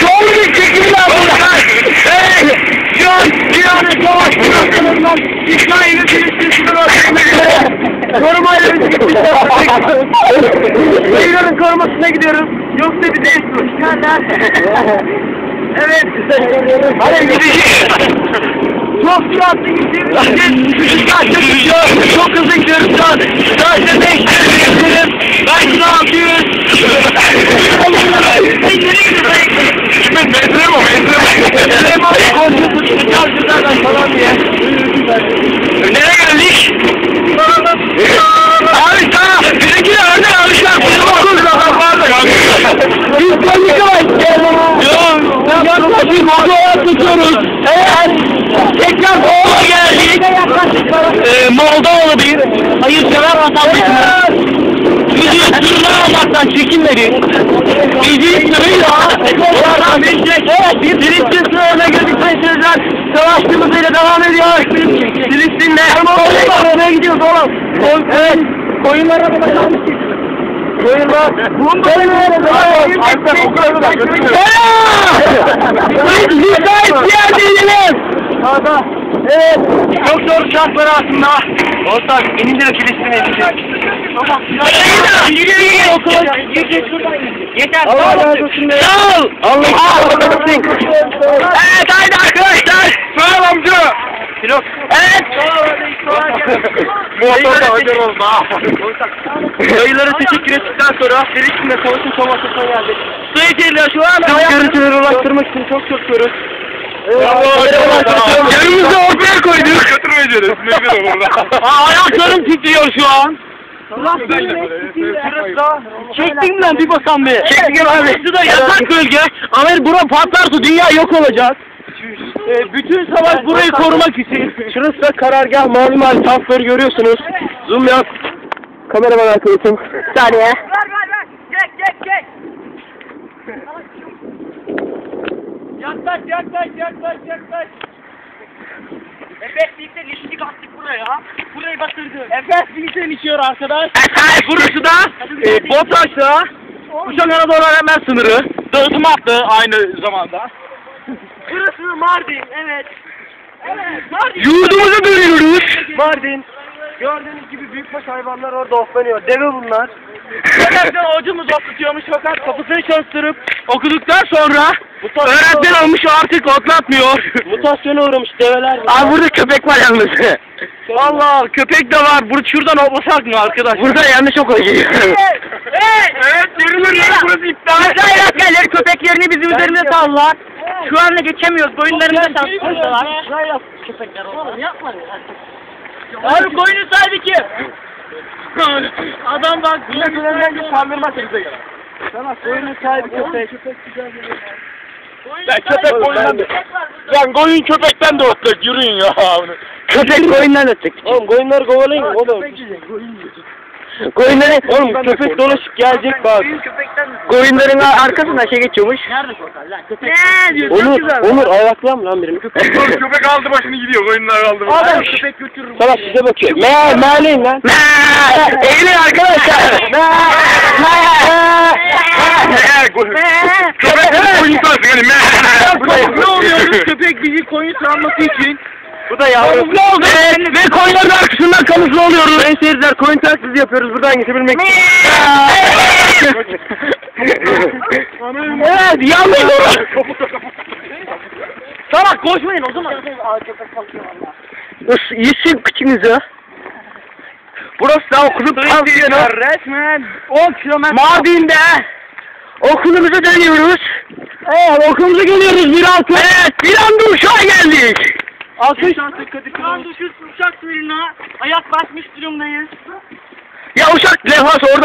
Çoğu bir çekimler bunlar. Hey! Cihan, Cihan Savaş Bırakınından İsrail'in Filistin sınırı Korumayla İran'ın korumasına gidiyoruz. Yoksa bir de işgaller. evet. Hadi gideceğiz. Çok süratli gidiyoruz. Saatte gidiyor. Ee, Moldova bir hayırsever vatandaşımız. Bizi sınırlar olmaktan çekinmedi. Bizi sınırıyla oradan evet, bir Filistin sınırına girdikten sürücüler savaştığımızıyla devam ediyor. Filistin'le oraya gidiyoruz oğlum. Evet. Koyunlara da kalmış Koyunlar. Koyunlara Biz müsait bir yer değiliz. Evet. Çok zor şartlar aslında. Ortak de Filistin'e gideceğiz. Tamam. Yeter. Allah razı olsun. Sağ ol. Allah razı olsun. Evet haydi arkadaşlar. Sağ ol amca. Pilot. Evet. Motorda hocan oldu ha. Dayılara teşekkür ettikten sonra Filistin'de savaşın son noktasına geldik. Su içeriler şu an. Görüntüleri ulaştırmak için çok çalışıyoruz. Yanımızda ortaya koyduk. Götürmeyeceğiz. Ne güzel olur da. Aa, ayaklarım titriyor şu an. Çektin lan bir bakalım bir. Çektim abi. Burası da yasak bölge. Ama bura patlarsa dünya yok olacak. Ee, bütün savaş burayı korumak için. Şurası da karargah mavi mavi tankları görüyorsunuz. Zoom yap. Kameraman arkadaşım. Bir saniye. Ver ver ver. Çek çek çek. Yaklaş yaklaş yaklaş yaklaş. Efes birlikte lişlik attık buraya. Burayı batırdı. Efes Bilsen içiyor arkadaş. Efes burası da e, Botaş'ta Kuşak Anadolu hemen sınırı. Dağıtım hattı aynı zamanda. Burası Mardin evet. Evet Mardin. Yurdumuza dönüyoruz. Mardin. Gördüğünüz gibi büyükbaş hayvanlar orada otlanıyor. Deve bunlar. Öğretmen hocamız okutuyormuş fakat kapısını çalıştırıp okuduktan sonra öğretmen olmuş artık otlatmıyor. Mutasyona uğramış develer. Abi burada köpek var yalnız. Valla köpek de var. Burada şuradan hoplasak mı arkadaş? Burada yanlış okula geliyor. Evet. evet yürümeler burası iptal. Aşağı askerleri köpeklerini bizim üzerinde sallar. Şu anda geçemiyoruz. Boyunlarında sallar. Köpekler oğlum yapma ya. Abi koyunu sahibi kim? Adam bak. Önünden bir kandırmak bize göre. Sana koyunun sahibi köpek. Ben köpek koyundan da. Ben koyun köpekten de ötecek. Yürüyün ya. Köpek koyundan ötecek. Oğlum koyunları kovalayın oğlum. Koyunların oğlum köpek dolaşıp gelecek bak. Koyunların arkasından şey geçiyormuş. Nerede korkar lan? Köpek. Ne diyorsun? Onur, Onur ayaklam lan birini. Köpek aldı başını gidiyor. Koyunlar aldı başını. Adam köpek götürür. Salak size bakıyor. Me, meğleyin lan. Me, eğilin arkadaşlar. Me, Ee, koy- Köpek yani. Me. ne oluyor? Köpek bizi koyun sanması için. Bu da yavrum. Ne oldu? Ve, ve koyunların arkasından kamufle oluyoruz. Ben seyirciler koyun taklidi yapıyoruz buradan geçebilmek için. evet yanlış oldu. Salak koşmayın o zaman. Yesin kıçınızı. Burası da okulun pansiyonu. Resmen 10 kilometre. Mardin'de okulumuza dönüyoruz. Evet okulumuza geliyoruz bir altı. Evet bir anda uşağa geldik. Alkış. Şu anda uçak suyuna ayak basmış durumdayız. Ya uşak levhası orada.